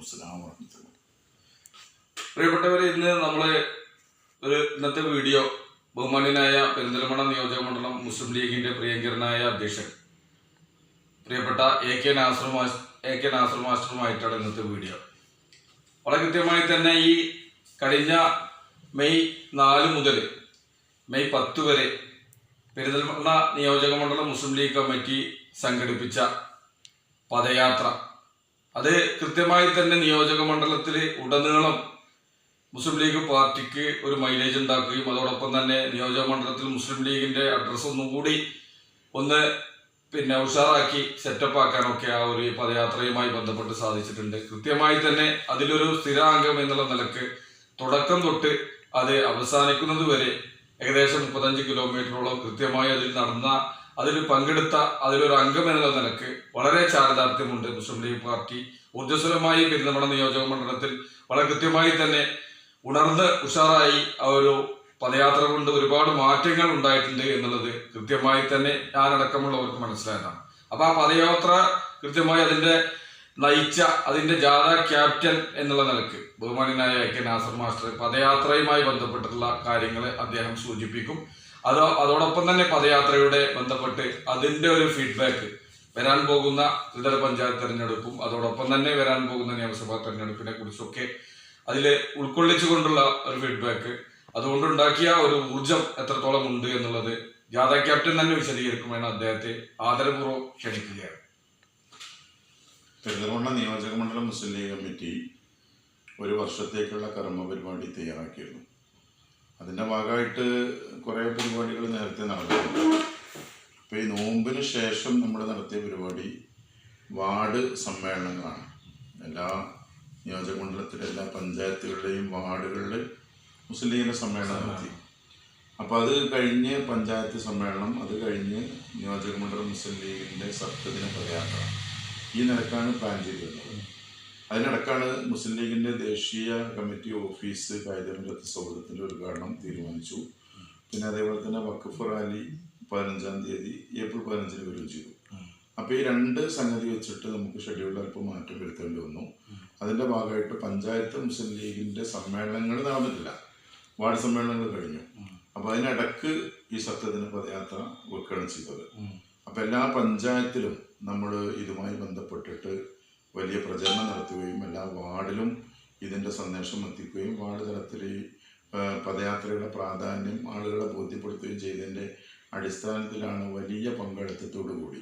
വലൈക്കും പ്രിയപ്പെട്ടവരെ ഇന്ന് നമ്മൾ ഒരു ഇന്നത്തെ വീഡിയോ ബഹുമാന്യനായ പെരിന്തൽമണ്ണ നിയോജക മണ്ഡലം മുസ്ലിം ലീഗിന്റെ പ്രിയങ്കരനായ അധ്യക്ഷൻ പ്രിയപ്പെട്ട A K Nasar A K Nasar മാസ്റ്ററുമായിട്ടാണ് ഇന്നത്തെ വീഡിയോ. വളരെ കൃത്യമായി തന്നെ ഈ കഴിഞ്ഞ മെയ് നാല് മുതൽ മെയ് പത്ത് വരെ പെരിന്തൽമണ്ണ നിയോജക മണ്ഡലം മുസ്ലിം ലീഗ് കമ്മിറ്റി സംഘടിപ്പിച്ച പദയാത്ര അത് കൃത്യമായി തന്നെ നിയോജക മണ്ഡലത്തിൽ ഉടനീളം മുസ്ലിം ലീഗ് പാർട്ടിക്ക് ഒരു മൈലേജ് ഉണ്ടാക്കുകയും അതോടൊപ്പം തന്നെ നിയോജക മണ്ഡലത്തിൽ മുസ്ലിം ലീഗിന്റെ അഡ്രസ്സ് ഒന്നും കൂടി ഒന്ന് പിന്നെ ഉഷാറാക്കി സെറ്റപ്പ് ആക്കാനൊക്കെ ആ ഒരു പദയാത്രയുമായി ബന്ധപ്പെട്ട് സാധിച്ചിട്ടുണ്ട്. കൃത്യമായി തന്നെ അതിലൊരു സ്ഥിരാംഗം എന്നുള്ള നിലയ്ക്ക് തുടക്കം തൊട്ട് അത് അവസാനിക്കുന്നത് വരെ ഏകദേശം മുപ്പത്തഞ്ച് കിലോമീറ്ററോളം കൃത്യമായി അതിൽ നടന്ന അതിൽ പങ്കെടുത്ത അതിലൊരു അംഗം എന്നുള്ള നിലയ്ക്ക് വളരെ ചാരിതാർത്ഥ്യമുണ്ട് മുസ്ലിം ലീഗ് പാർട്ടി. ഊർജസ്വലമായി പെരുന്തമണ നിയോജക മണ്ഡലത്തിൽ വളരെ കൃത്യമായി തന്നെ ഉണർന്ന് ഉഷാറായി ആ ഒരു പദയാത്ര കൊണ്ട് ഒരുപാട് മാറ്റങ്ങൾ ഉണ്ടായിട്ടുണ്ട് എന്നുള്ളത് കൃത്യമായി തന്നെ ഞാനടക്കമുള്ളവർക്ക് മനസ്സിലായതാണ്. അപ്പൊ ആ പദയാത്ര കൃത്യമായി അതിന്റെ നയിച്ച അതിന്റെ ജാഥ ക്യാപ്റ്റൻ എന്നുള്ള നിലയ്ക്ക് ബഹുമാനായ കെ നാസർ മാസ്റ്റർ പദയാത്രയുമായി ബന്ധപ്പെട്ടിട്ടുള്ള കാര്യങ്ങൾ അദ്ദേഹം സൂചിപ്പിക്കും. അതോ അതോടൊപ്പം തന്നെ പദയാത്രയുടെ ബന്ധപ്പെട്ട് അതിന്റെ ഒരു ഫീഡ്ബാക്ക് വരാൻ പോകുന്ന ത്രിതല പഞ്ചായത്ത് തെരഞ്ഞെടുപ്പും അതോടൊപ്പം തന്നെ വരാൻ പോകുന്ന നിയമസഭാ തെരഞ്ഞെടുപ്പിനെ കുറിച്ചൊക്കെ അതിൽ ഉൾക്കൊള്ളിച്ചുകൊണ്ടുള്ള ഒരു ഫീഡ്ബാക്ക് അതുകൊണ്ടുണ്ടാക്കിയ ഒരു ഊർജം എത്രത്തോളം ഉണ്ട് എന്നുള്ളത് ജാഥ ക്യാപ്റ്റൻ തന്നെ വിശദീകരിക്കുമെന്ന് അദ്ദേഹത്തെ ആദരപൂർവം ക്ഷണിക്കുകയാണ്. പെരിന്തൽമണ്ണ നിയോജക മണ്ഡലം മുസ്ലിം ലീഗ് കമ്മിറ്റി ഒരു വർഷത്തേക്കുള്ള കർമ്മ പരിപാടി തയ്യാറാക്കിയിരുന്നു. അതിന്റെ ഭാഗമായിട്ട് കുറേ പരിപാടികൾ നേരത്തെ നടന്നിട്ടുണ്ട് അപ്പോൾ ഈ നോമ്പിന് ശേഷം നമ്മൾ നടത്തിയ പരിപാടി വാർഡ് സമ്മേളനങ്ങളാണ്. എല്ലാ നിയോജകമണ്ഡലത്തിലെ എല്ലാ പഞ്ചായത്തുകളിലെയും വാർഡുകളിൽ മുസ്ലിം ലീഗിന്റെ സമ്മേളനം നടത്തി. അപ്പോൾ അത് കഴിഞ്ഞ് പഞ്ചായത്ത് സമ്മേളനം അത് കഴിഞ്ഞ് നിയോജകമണ്ഡലം മുസ്ലിം ലീഗിന്റെ സപ്തദിന പദയാത്ര ഈ നിരക്കാണ് പ്ലാൻ ചെയ്തിരുന്നത്. അതിനിടക്കാണ് മുസ്ലിം ലീഗിന്റെ ദേശീയ കമ്മിറ്റി ഓഫീസ് കായികരംഗത്ത് സൗഹൃദത്തിന്റെ ഉദ്ഘാടനം തീരുമാനിച്ചു. പിന്നെ അതേപോലെ തന്നെ വഖഫ് റാലി പതിനഞ്ചാം തീയതി ഏപ്രിൽ പതിനഞ്ചിന് വരികയും ചെയ്തു. അപ്പോൾ ഈ രണ്ട് സംഗതി വെച്ചിട്ട് നമുക്ക് ഷെഡ്യൂളിൽ അല്പം മാറ്റം വരുത്തേണ്ടി വന്നു. അതിന്റെ ഭാഗമായിട്ട് പഞ്ചായത്ത് മുസ്ലിം ലീഗിന്റെ സമ്മേളനങ്ങൾ നടന്നിട്ടില്ല. വാർഡ് സമ്മേളനങ്ങൾ കഴിഞ്ഞു. അപ്പോൾ അതിനിടക്ക് ഈ സത്യദിന പദയാത്ര വെക്കുകയാണ് ചെയ്തത്. അപ്പോൾ എല്ലാ പഞ്ചായത്തിലും നമ്മൾ ഇതുമായി ബന്ധപ്പെട്ടിട്ട് വലിയ പ്രചരണം നടത്തുകയും എല്ലാ വാർഡിലും ഇതിന്റെ സന്ദേശം എത്തിക്കുകയും വാർഡ് തലത്തിൽ പദയാത്രയുടെ പ്രാധാന്യം ആളുകളെ ബോധ്യപ്പെടുത്തുകയും ചെയ്തതിന്റെ അടിസ്ഥാനത്തിലാണ് വലിയ പങ്കെടുത്തത്തോടുകൂടി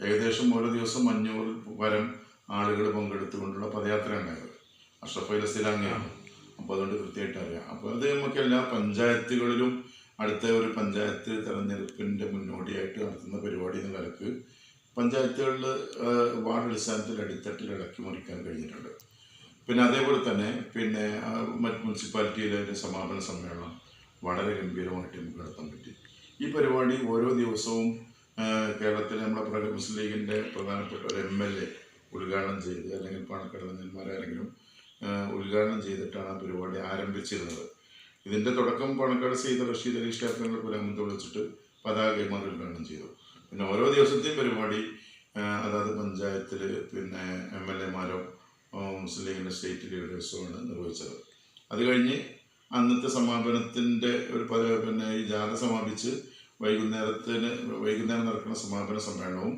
ഏകദേശം ഓരോ ദിവസം അഞ്ഞൂറ് വരം ആളുകൾ പങ്കെടുത്തുകൊണ്ടുള്ള പദയാത്ര ഉണ്ടായത് അഷ്റഫ് അപ്പോൾ അതുകൊണ്ട് കൃത്യമായിട്ട് അറിയാം. അപ്പോൾ അത് നമുക്ക് എല്ലാ പഞ്ചായത്തുകളിലും അടുത്ത ഒരു പഞ്ചായത്ത് തെരഞ്ഞെടുപ്പിന്റെ മുന്നോടിയായിട്ട് നടത്തുന്ന പരിപാടി എന്ന നിലയ്ക്ക് പഞ്ചായത്തുകളിൽ വാർഡ് അടിസ്ഥാനത്തിൽ അടിത്തട്ടിൽ ഇളക്കി മറിക്കാൻ കഴിഞ്ഞിട്ടുണ്ട്. പിന്നെ അതേപോലെ തന്നെ പിന്നെ മറ്റ് മുനിസിപ്പാലിറ്റിയിലെ സമാപന സമ്മേളനം വളരെ ഗംഭീരമായിട്ട് നമുക്ക് നടത്താൻ പറ്റി. ഈ പരിപാടി ഓരോ ദിവസവും കേരളത്തിലെ നമ്മുടെ മുസ്ലിം ലീഗിന്റെ പ്രധാനപ്പെട്ട ഒരു എം എൽ എ ഉദ്ഘാടനം ചെയ്ത് അല്ലെങ്കിൽ പണക്കടന്നന്മാരാരെങ്കിലും ഉദ്ഘാടനം ചെയ്തിട്ടാണ് ആ പരിപാടി ആരംഭിച്ചിരുന്നത്. ഇതിന്റെ തുടക്കം പണക്കാട് ചെയ്ത റഷീദ് അലി ഷാഫിങ്ങളുടെ പുരാമത്ത് വിളിച്ചിട്ട് പതാകമാർ ഉദ്ഘാടനം ചെയ്തു. പിന്നെ ഓരോ ദിവസത്തെയും പരിപാടി അതാത് പഞ്ചായത്തിൽ പിന്നെ എം എൽ എമാരോ മുസ്ലിം ലീഗിന്റെ സ്റ്റേറ്റ് ലീഡേഴ്സോ ആണ് നിർവഹിച്ചത്. അത് കഴിഞ്ഞ് അന്നത്തെ സമാപനത്തിന്റെ ഒരു പിന്നെ ഈ ജാഥ സമാപിച്ച് വൈകുന്നേരത്തിന് വൈകുന്നേരം നടക്കുന്ന സമാപന സമ്മേളനവും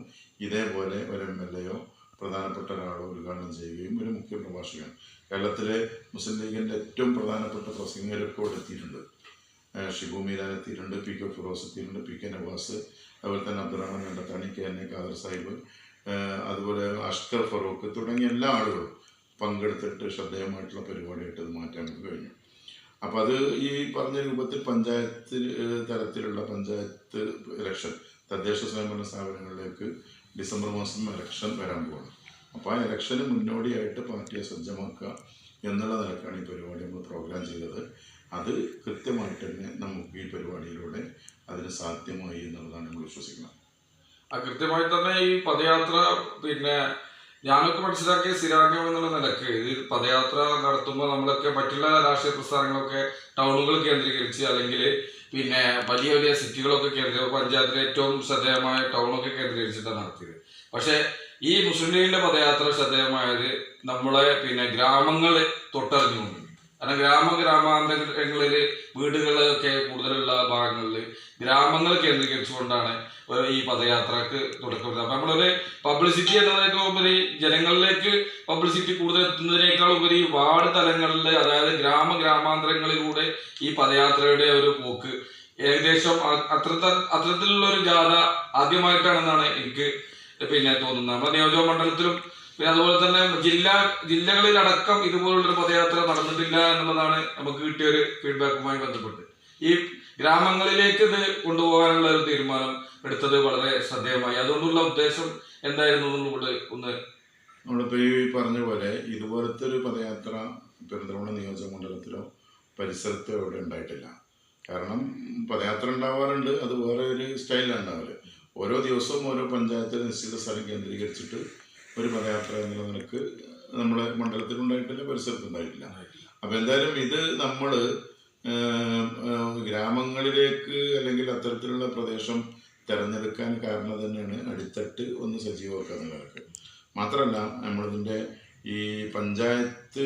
ഇതേപോലെ ഒരു എം എൽ എയോ പ്രധാനപ്പെട്ട ഒരാളോ ഉദ്ഘാടനം ചെയ്യുകയും ഒരു മുഖ്യ പ്രഭാഷകൻ. കേരളത്തിലെ മുസ്ലിം ലീഗിന്റെ ഏറ്റവും പ്രധാനപ്പെട്ട പ്രസംഗരൊക്കെ ഇവിടെ എത്തിയിട്ടുണ്ട്. ഷിബു മീരാൻ എത്തിയിട്ടുണ്ട് പി കെ ഫിറോസ് എത്തിയിട്ടുണ്ട് പി കെ നവാസ് അതുപോലെ തന്നെ അബ്ദുറഹ്മാൻ കണ്ടത്താണി കെ എൻ ഖാദർ സാഹിബ് അതുപോലെ അഷ്കർ ഫറൂഖ് തുടങ്ങിയ എല്ലാ ആളുകളും പങ്കെടുത്തിട്ട് ശ്രദ്ധേയമായിട്ടുള്ള പരിപാടിയായിട്ട് അത് മാറ്റാൻ കഴിഞ്ഞു. അപ്പോൾ അത് ഈ പറഞ്ഞ രൂപത്തിൽ പഞ്ചായത്ത് തലത്തിലുള്ള പഞ്ചായത്ത് ഇലക്ഷൻ തദ്ദേശ സ്വയംഭരണ സ്ഥാപനങ്ങളിലേക്ക് ഡിസംബർ മാസം ഇലക്ഷൻ വരാൻ പോകണം അപ്പോൾ ആ ഇലക്ഷന് മുന്നോടിയായിട്ട് പാർട്ടിയെ സജ്ജമാക്കുക എന്നുള്ള നിലക്കാണ് ഈ പരിപാടി നമ്മൾ പ്രോഗ്രാം ചെയ്തത്. അത് കൃത്യമായിട്ട് തന്നെ നമുക്ക് ഈ പരിപാടിയിലൂടെ അതിന് സാധ്യമായി എന്നുള്ളതാണ് നമ്മൾ വിശ്വസിക്കുന്നത്. ആ കൃത്യമായി തന്നെ ഈ പദയാത്ര പിന്നെ ഞാനൊക്കെ മനസ്സിലാക്കിയ സ്ഥിരാംഗം എന്നുള്ള നിലയ്ക്ക് ഇത് പദയാത്ര നടത്തുമ്പോൾ നമ്മളൊക്കെ മറ്റുള്ള രാഷ്ട്രീയ പ്രസ്ഥാനങ്ങളൊക്കെ ടൗണുകൾ കേന്ദ്രീകരിച്ച് അല്ലെങ്കിൽ പിന്നെ വലിയ വലിയ സിറ്റികളൊക്കെ കേന്ദ്രീകരിച്ച് പഞ്ചായത്തിലെ ഏറ്റവും ശ്രദ്ധേയമായ ടൗണൊക്കെ കേന്ദ്രീകരിച്ചിട്ടാണ് നടത്തിയത്. പക്ഷേ ഈ മുസ്ലിം ലീഗിന്റെ പദയാത്ര ശ്രദ്ധേയമായത് നമ്മളെ പിന്നെ ഗ്രാമങ്ങളെ തൊട്ടറിഞ്ഞുകൊണ്ട് കാരണം ഗ്രാമ ഗ്രാമാന്തരങ്ങളിൽ വീടുകളൊക്കെ കൂടുതലുള്ള ഭാഗങ്ങളിൽ ഗ്രാമങ്ങൾ കേന്ദ്രീകരിച്ചുകൊണ്ടാണ് ഈ പദയാത്രക്ക് തുടക്കം അപ്പൊ നമ്മളൊരു പബ്ലിസിറ്റി എന്നതിനേക്കാൾ ഉപരി ജനങ്ങളിലേക്ക് പബ്ലിസിറ്റി കൂടുതൽ എത്തുന്നതിനേക്കാൾ ഉപരി വാർഡ് തലങ്ങളിൽ അതായത് ഗ്രാമ ഗ്രാമാന്തരങ്ങളിലൂടെ ഈ പദയാത്രയുടെ ഒരു പോക്ക് ഏകദേശം അത്ര അത്രത്ത അത്തരത്തിലുള്ള ഒരു ജാഥ ആദ്യമായിട്ടാണെന്നാണ് എനിക്ക് പിന്നെ തോന്നുന്നത്. നമ്മുടെ നിയോജക മണ്ഡലത്തിലും പിന്നെ അതുപോലെ തന്നെ ജില്ലാ ജില്ലകളിലടക്കം ഇതുപോലുള്ളൊരു പദയാത്ര നടന്നിട്ടില്ല എന്നുള്ളതാണ് നമുക്ക് കിട്ടിയ ഒരു ഫീഡ്ബാക്കുമായി ബന്ധപ്പെട്ട്. ഈ ഗ്രാമങ്ങളിലേക്ക് ഇത് കൊണ്ടുപോകാനുള്ള ഒരു തീരുമാനം എടുത്തത് വളരെ ശ്രദ്ധേയമായി. അതുകൊണ്ടുള്ള ഉദ്ദേശം എന്തായിരുന്നു എന്നുകൂടെ ഒന്ന് നമ്മളിപ്പോൾ ഈ പറഞ്ഞ പോലെ ഇതുപോലത്തെ ഒരു പദയാത്ര പെരുന്തൽമണ്ണ നിയോജക മണ്ഡലത്തിലോ പരിസരത്തോ ഇവിടെ ഉണ്ടായിട്ടില്ല. കാരണം പദയാത്ര ഉണ്ടാവാറുണ്ട് അത് വേറെ ഒരു സ്റ്റൈലാണ് ഉണ്ടാവൽ. ഓരോ ദിവസവും ഓരോ പഞ്ചായത്തിൽ നിശ്ചിത സ്ഥലം കേന്ദ്രീകരിച്ചിട്ട് ഒരു പദയാത്ര എന്നുള്ള നിനക്ക് നമ്മുടെ മണ്ഡലത്തിൽ ഉണ്ടായിട്ടില്ല പരിസരത്ത് ഉണ്ടായിട്ടില്ല. അപ്പം എന്തായാലും ഇത് നമ്മൾ ഗ്രാമങ്ങളിലേക്ക് അല്ലെങ്കിൽ അത്തരത്തിലുള്ള പ്രദേശം തിരഞ്ഞെടുക്കാൻ കാരണം തന്നെയാണ് അടിത്തട്ട് ഒന്ന് സജീവമാക്കുക എന്നുള്ളത് മാത്രമല്ല നമ്മളിതിന്റെ ഈ പഞ്ചായത്ത്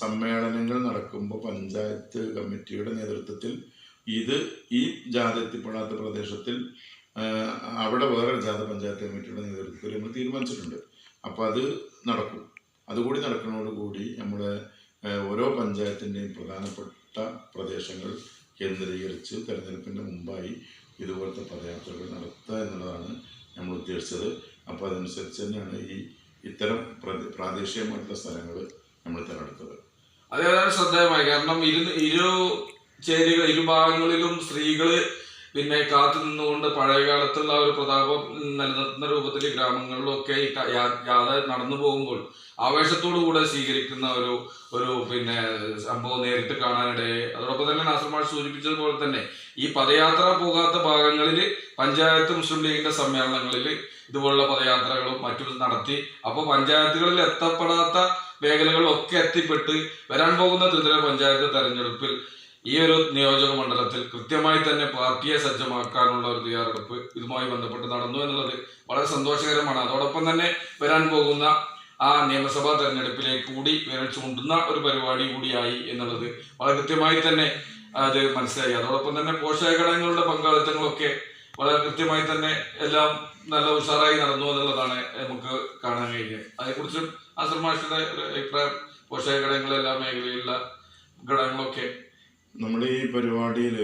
സമ്മേളനങ്ങൾ നടക്കുമ്പോൾ പഞ്ചായത്ത് കമ്മിറ്റിയുടെ നേതൃത്വത്തിൽ ഇത് ഈ ജാഥ എത്തിപ്പെടാത്ത പ്രദേശത്തിൽ അവിടെ വേറെ ജാഥ പഞ്ചായത്ത് കമ്മിറ്റിയുടെ നേതൃത്വത്തിൽ നമ്മൾ തീരുമാനിച്ചിട്ടുണ്ട്. അപ്പോൾ അത് നടക്കും. അതുകൂടി നടക്കുന്നതോടുകൂടി നമ്മുടെ ഓരോ പഞ്ചായത്തിന്റെയും പ്രധാനപ്പെട്ട പ്രദേശങ്ങൾ കേന്ദ്രീകരിച്ച് തിരഞ്ഞെടുപ്പിന്റെ മുമ്പായി ഇതുപോലത്തെ പദയാത്രകൾ നടത്തുക എന്നുള്ളതാണ് നമ്മൾ ഉദ്ദേശിച്ചത്. അപ്പോൾ അതനുസരിച്ച് തന്നെയാണ് ഈ ഇത്തരം പ്രദേ- പ്രാദേശികമായിട്ടുള്ള സ്ഥലങ്ങൾ നമ്മൾ തിരഞ്ഞെടുത്തത്. അതേതായാലും ശ്രദ്ധേയമായി. കാരണം ഇരു ഇരു ചേരികൾ ഇരുഭാഗങ്ങളിലും സ്ത്രീകൾ പിന്നെ കാത്തു നിന്നുകൊണ്ട് പഴയ കാലത്തുള്ള ഒരു പ്രതാപം നിലനിർത്തുന്ന രൂപത്തിൽ ഗ്രാമങ്ങളിലൊക്കെ ഈ യാത്ര നടന്നു പോകുമ്പോൾ ആവേശത്തോടു കൂടെ സ്വീകരിക്കുന്ന ഒരു ഒരു പിന്നെ സംഭവം നേരിട്ട് കാണാനിടയെ. അതോടൊപ്പം തന്നെ നാസർമാർ സൂചിപ്പിച്ചതുപോലെ തന്നെ ഈ പദയാത്ര പോകാത്ത ഭാഗങ്ങളിൽ പഞ്ചായത്ത് മുസ്ലിം ലീഗിന്റെ സമ്മേളനങ്ങളിൽ ഇതുപോലുള്ള പദയാത്രകളും മറ്റും നടത്തി. അപ്പോൾ പഞ്ചായത്തുകളിൽ എത്തപ്പെടാത്ത മേഖലകളിലൊക്കെ എത്തിപ്പെട്ട് വരാൻ പോകുന്ന ത്രിതല പഞ്ചായത്ത് തെരഞ്ഞെടുപ്പിൽ ഈ ഒരു നിയോജക മണ്ഡലത്തിൽ കൃത്യമായി തന്നെ പാർട്ടിയെ സജ്ജമാക്കാനുള്ള ഒരു തയ്യാറെടുപ്പ് ഇതുമായി ബന്ധപ്പെട്ട് നടന്നു എന്നുള്ളത് വളരെ സന്തോഷകരമാണ്. അതോടൊപ്പം തന്നെ വരാൻ പോകുന്ന ആ നിയമസഭാ തെരഞ്ഞെടുപ്പിലേക്ക് കൂടി വിരൽ ചൂണ്ടുന്ന ഒരു പരിപാടി കൂടിയായി എന്നുള്ളത് വളരെ കൃത്യമായി തന്നെ അത് മനസ്സിലായി. അതോടൊപ്പം തന്നെ പോഷക ഘടകങ്ങളുടെ പങ്കാളിത്തങ്ങളൊക്കെ വളരെ കൃത്യമായി തന്നെ എല്ലാം നല്ല ഉഷാറായി നടന്നു എന്നുള്ളതാണ് നമുക്ക് കാണാൻ കഴിഞ്ഞത് അതേക്കുറിച്ചും ആശ്രമാഷിയുടെ അഭിപ്രായം പോഷക ഘടകങ്ങൾ എല്ലാ മേഖലയിലുള്ള ഘടകങ്ങളൊക്കെ നമ്മുടെ ഈ പരിപാടിയിൽ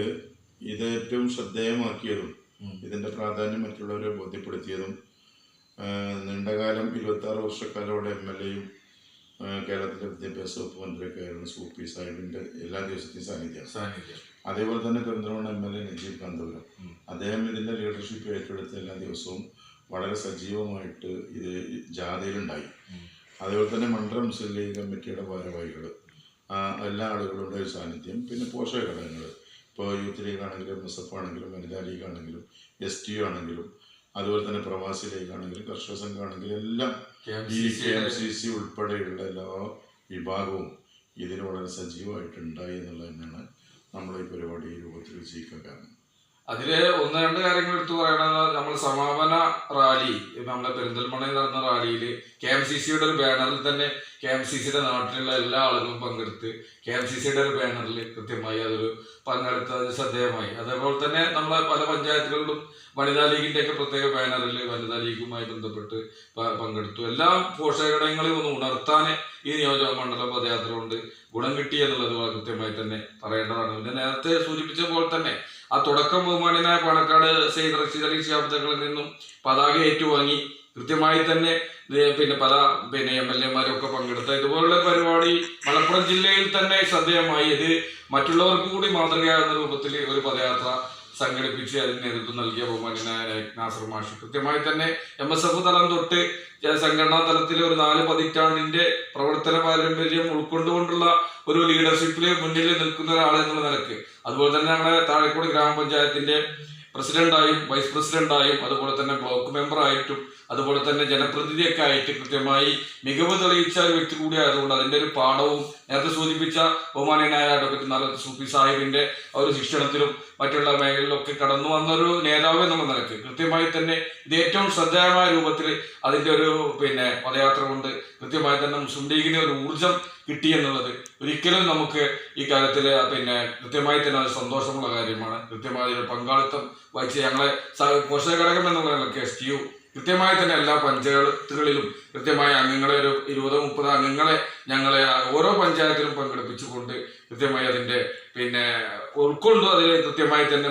ഇത് ഏറ്റവും ശ്രദ്ധേയമാക്കിയതും ഇതിന്റെ ഇതിന്റെ പ്രാധാന്യം മറ്റുള്ളവരെ ബോധ്യപ്പെടുത്തിയതും നീണ്ടകാലം ഇരുപത്തി ആറ് വർഷക്കാലോടെ എം എൽ എയും കേരളത്തിലെ വിദ്യാഭ്യാസ വകുപ്പ് മന്ത്രിയൊക്കെ ആയിരുന്നു സു പി സാഹിബിന്റെ എല്ലാ ദിവസത്തെയും സാന്നിധ്യം സാന്നിധ്യം അതേപോലെ തന്നെ കേന്ദ്രമാണ് M L A Najeeb Kanthapuram. അദ്ദേഹം ഇതിന്റെ ലീഡർഷിപ്പ് ഏറ്റെടുത്ത എല്ലാ ദിവസവും വളരെ സജീവമായിട്ട് ഇത് ജാഥയിലുണ്ടായി. അതേപോലെ തന്നെ മണ്ഡലം മുസ്ലിം ലീഗ് കമ്മിറ്റിയുടെ ഭാരവാഹികൾ എല്ലാ ആളുകളുടെ ഒരു സാന്നിധ്യം. പിന്നെ പോഷക ഘടകങ്ങൾ. ഇപ്പോൾ യൂത്ത് ലീഗ് ആണെങ്കിലും എസ് എഫ് ആണെങ്കിലും വനിതാ ലീഗ് ആണെങ്കിലും എസ് ടി ആണെങ്കിലും അതുപോലെ തന്നെ പ്രവാസി ലീഗ് ആണെങ്കിലും കർഷക സംഘം ആണെങ്കിലും എല്ലാം ഈ കെ എം സി സി ഉൾപ്പെടെയുള്ള എല്ലാ വിഭാഗവും ഇതിന് വളരെ സജീവമായിട്ടുണ്ടായി എന്നുള്ളത് തന്നെയാണ് നമ്മൾ ഈ പരിപാടി രൂപത്തിൽ വിജയിക്കാൻ കാരണം. അതിൽ ഒന്ന് രണ്ട് കാര്യങ്ങൾ എടുത്തു പറയണത് നമ്മൾ സമാപന റാലി നമ്മുടെ പെരിന്തൽമണ്ണയിൽ നടന്ന റാലിയിൽ കെ എം സി സിയുടെ ഒരു ബാനറിൽ തന്നെ കെ എം സി സിയുടെ നാട്ടിലുള്ള എല്ലാ ആളുകളും പങ്കെടുത്ത് കെ എം സി സിയുടെ ഒരു ബാനറിൽ കൃത്യമായി അതൊരു പങ്കെടുത്തത് ശ്രദ്ധേയമായി. അതേപോലെ തന്നെ നമ്മളെ പല പഞ്ചായത്തുകളിലും വനിതാ ലീഗിന്റെ ഒക്കെ പ്രത്യേക ബാനറിൽ വനിതാ ലീഗുമായി ബന്ധപ്പെട്ട് പങ്കെടുത്തു. എല്ലാ പോഷകഘടകങ്ങളെയും ഒന്ന് ഉണർത്താൻ ഈ നിയോജക മണ്ഡലം പദയാത്ര കൊണ്ട് ഗുണം കിട്ടി എന്നുള്ളത് കൃത്യമായി തന്നെ പറയേണ്ടതാണ്. പിന്നെ നേരത്തെ സൂചിപ്പിച്ച പോലെ തന്നെ ആ തുടക്കം ബഹുമാനായ പാണക്കാട് സെയ്ദ് റഷീദ് അലി ശാബ്ദങ്ങളിൽ നിന്നും പതാക ഏറ്റുവാങ്ങി. കൃത്യമായി തന്നെ പിന്നെ പല പിന്നെ എം എൽ എമാരൊക്കെ പങ്കെടുത്ത ഇതുപോലുള്ള പരിപാടി മലപ്പുറം ജില്ലയിൽ തന്നെ ശ്രദ്ധേയമായി. ഇത് മറ്റുള്ളവർക്ക് കൂടി മാതൃകയാകുന്ന രൂപത്തിൽ ഒരു പദയാത്ര സംഘടിപ്പിച്ച് അതിന് നേതൃത്വം നൽകിയ ബഹുമാനായ നാസർ മാഷ്. കൃത്യമായി തന്നെ എം എസ് എഫ് തലം തൊട്ട് സംഘടനാ തലത്തിൽ ഒരു നാല് പതിറ്റാണ്ടിന്റെ പ്രവർത്തന പാരമ്പര്യം ഉൾക്കൊണ്ടുകൊണ്ടുള്ള ഒരു ലീഡർഷിപ്പിൽ മുന്നിൽ നിൽക്കുന്ന ഒരാൾ എന്നുള്ള നിലയ്ക്ക്. അതുപോലെ തന്നെ ഞങ്ങളുടെ താഴേക്കോട് ഗ്രാമപഞ്ചായത്തിന്റെ പ്രസിഡന്റായും വൈസ് പ്രസിഡന്റായും അതുപോലെ തന്നെ ബ്ലോക്ക് മെമ്പറായിട്ടും അതുപോലെ തന്നെ ജനപ്രതിനിധിയൊക്കെ ആയിട്ട് കൃത്യമായി മികവ് തെളിയിച്ച ഒരു വ്യക്തി കൂടി ആയതുകൊണ്ട് അതിന്റെ ഒരു പാഠവും നേരത്തെ സൂചിപ്പിച്ച ബഹുമാനീയനായ അഡ്വക്കേറ്റ് നാലത്ത് സൂഫി സാഹിബിന്റെ ഒരു ശിക്ഷണത്തിലും മറ്റുള്ള മേഖലകളിലൊക്കെ കടന്നു വന്നൊരു നേതാവ് എന്നുള്ള നിലയ്ക്ക് കൃത്യമായി തന്നെ ഇത് ഏറ്റവും ശ്രദ്ധേയമായ രൂപത്തിൽ അതിന്റെ ഒരു പിന്നെ പദയാത്ര കൊണ്ട് കൃത്യമായി തന്നെ മുസ്ലിം ലീഗിന് ഒരു ഊർജം കിട്ടി എന്നുള്ളത് ഒരിക്കലും നമുക്ക് ഈ കാര്യത്തിൽ പിന്നെ കൃത്യമായി തന്നെ അത് സന്തോഷമുള്ള കാര്യമാണ്. കൃത്യമായ പങ്കാളിത്തം വഹിച്ച് ഞങ്ങളെ പോഷക ഘടകം എന്നുള്ള നിലയ്ക്ക് എസ് ടി യു കൃത്യമായി തന്നെ എല്ലാ പഞ്ചായത്തുകളിലും കൃത്യമായ അംഗങ്ങളെ ഒരു ഇരുപതോ മുപ്പതോ അംഗങ്ങളെ ഞങ്ങളെ ഓരോ പഞ്ചായത്തിലും പങ്കെടുപ്പിച്ചുകൊണ്ട് കൃത്യമായി അതിന്റെ പിന്നെ ഉൾക്കൊണ്ടു അതിൽ കൃത്യമായി തന്നെ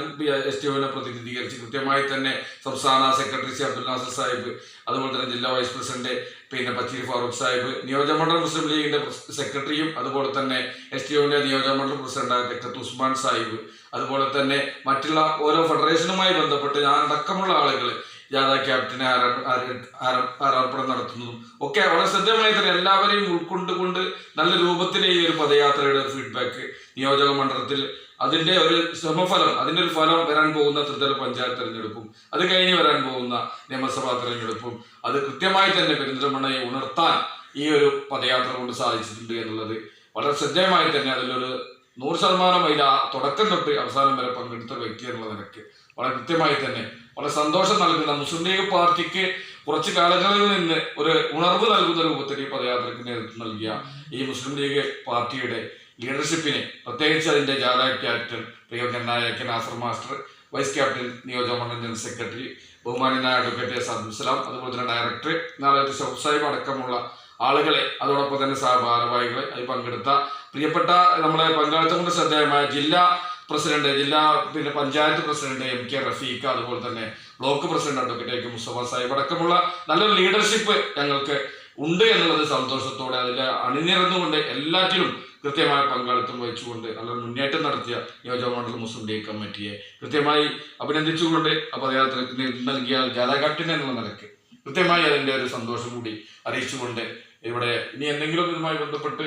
എസ് ടി ഒനെ പ്രതിനിധീകരിച്ച് കൃത്യമായി തന്നെ സംസ്ഥാന സെക്രട്ടറി സി അബ്ദുൽ നാസർ സാഹിബ് അതുപോലെ തന്നെ ജില്ലാ വൈസ് പ്രസിഡന്റ് പിന്നെ പച്ചീരി ഫാറൂഖ് സാഹിബ് നിയോജകമണ്ഡലം മുസ്ലിം ലീഗിന്റെ സെക്രട്ടറിയും അതുപോലെ തന്നെ എസ് ടി ഒന്റെ നിയോജകമണ്ഡലം പ്രസിഡന്റായ തെക്കത്ത് ഉസ്മാൻ സാഹിബ് അതുപോലെ തന്നെ മറ്റുള്ള ഓരോ ഫെഡറേഷനുമായി ബന്ധപ്പെട്ട് ഞാൻ അടക്കമുള്ള ആളുകൾ ജാഥ ക്യാപ്റ്റനെ ആരാ- ആര- ആര- ആരാർപ്പണം നടത്തുന്നതും ഒക്കെ വളരെ ശ്രദ്ധമായി തന്നെ എല്ലാവരെയും ഉൾക്കൊണ്ടുകൊണ്ട് നല്ല രൂപത്തിൽ ഈ ഒരു പദയാത്രയുടെ ഫീഡ്ബാക്ക് നിയോജക മണ്ഡലത്തിൽ അതിന്റെ ഒരു ശ്രമഫലം അതിന്റെ ഒരു ഫലം വരാൻ പോകുന്ന ത്രിതല പഞ്ചായത്ത് തെരഞ്ഞെടുപ്പും അത് കഴിഞ്ഞ് വരാൻ പോകുന്ന നിയമസഭാ തെരഞ്ഞെടുപ്പും അത് കൃത്യമായി തന്നെ പെരിന്തൽമണ്ണയെ ഉണർത്താൻ ഈ ഒരു പദയാത്ര കൊണ്ട് സാധിച്ചിട്ടുണ്ട് എന്നുള്ളത് വളരെ ശ്രദ്ധേയമായി തന്നെ അതിലൊരു നൂറ് ശതമാനം അതിൽ തുടക്കം തൊട്ട് അവസാനം വരെ പങ്കെടുത്ത വ്യക്തി എന്നുള്ള നിലയ്ക്ക് വളരെ കൃത്യമായി തന്നെ വളരെ സന്തോഷം നൽകുന്ന മുസ്ലിം ലീഗ് പാർട്ടിക്ക് കുറച്ച് കാലങ്ങളിൽ നിന്ന് ഒരു ഉണർവ് നൽകുന്ന രൂപത്തിൽ ഈ പദയാത്രയ്ക്ക് നേതൃത്വം നൽകിയ ഈ മുസ്ലിം ലീഗ് പാർട്ടിയുടെ ലീഡർഷിപ്പിനെ പ്രത്യേകിച്ച് അതിന്റെ ജാഥ ക്യാപ്റ്റൻ പ്രിയങ്കരനായ കെ മാസ്റ്റർ വൈസ് ക്യാപ്റ്റൻ നിയോജക മണ്ഡലം ജനറൽ സെക്രട്ടറി ബഹുമാനായ അഡ്വക്കേറ്റ് എസ് അബ്ദുൽ സ്ലാം അതുപോലെ തന്നെ ഡയറക്ടർ നാളത്തെ ഷൗഫ് സാഹിബ് അടക്കമുള്ള ആളുകളെ അതോടൊപ്പം തന്നെ സഹഭാരവാഹികളെ അതിൽ പങ്കെടുത്ത പ്രിയപ്പെട്ട നമ്മളെ പങ്കാളിത്തം കൊണ്ട് ശ്രദ്ധേയമായ ജില്ലാ പ്രസിഡന്റ് ജില്ലാ പിന്നെ panchayat president M K Rafeeq അതുപോലെ തന്നെ block president advocate A K Musthafa Sahib അടക്കമുള്ള നല്ലൊരു ലീഡർഷിപ്പ് ഞങ്ങൾക്ക് ഉണ്ട് എന്നുള്ളത് സന്തോഷത്തോടെ അതിൽ അണിനിരന്നുകൊണ്ട് എല്ലാറ്റിലും കൃത്യമായ പങ്കാളിത്തം വഹിച്ചുകൊണ്ട് നല്ലൊരു മുന്നേറ്റം നടത്തിയ നിയോജകമണ്ഡലം മുസ്ലിം ലീഗ് കമ്മിറ്റിയെ കൃത്യമായി അഭിനന്ദിച്ചുകൊണ്ട് പദയാത്രയ്ക്ക് നേതൃത്വം നൽകിയ ജാഥ ക്യാപ്റ്റൻ എന്നുള്ള നിലയ്ക്ക് കൃത്യമായി അതിന്റെ ഒരു സന്തോഷം കൂടി അറിയിച്ചുകൊണ്ട് ഇവിടെ ഇനി എന്തെങ്കിലും ഇതുമായി ബന്ധപ്പെട്ട്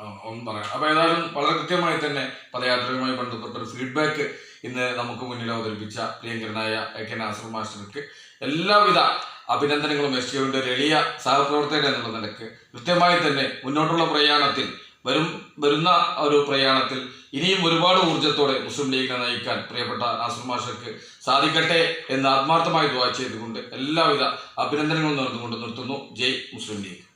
ഒന്നും പറയാം അപ്പൊ ഏതായാലും വളരെ കൃത്യമായി തന്നെ പദയാത്രയുമായി ബന്ധപ്പെട്ട ഒരു ഫീഡ്ബാക്ക് ഇന്ന് നമുക്ക് മുന്നിൽ അവതരിപ്പിച്ച പ്രിയങ്കരനായ എ കെ നാസർ മാസ്റ്റർക്ക് എല്ലാവിധ അഭിനന്ദനങ്ങളും എസ് യുവിന്റെ ഒരു എളിയ സഹപ്രവർത്തകൻ എന്നുള്ള നിലയ്ക്ക് കൃത്യമായി തന്നെ മുന്നോട്ടുള്ള പ്രയാണത്തിൽ വരും വരുന്ന ഒരു പ്രയാണത്തിൽ ഇനിയും ഒരുപാട് ഊർജത്തോടെ മുസ്ലിം ലീഗിനെ നയിക്കാൻ പ്രിയപ്പെട്ട നാസർ മാഷർക്ക് സാധിക്കട്ടെ എന്ന് ആത്മാർത്ഥമായി ദുവാ ചെയ്തുകൊണ്ട് എല്ലാവിധ അഭിനന്ദനങ്ങളും നേർന്നുകൊണ്ട് നിർത്തുന്നു. ജയ് മുസ്ലിം ലീഗ്.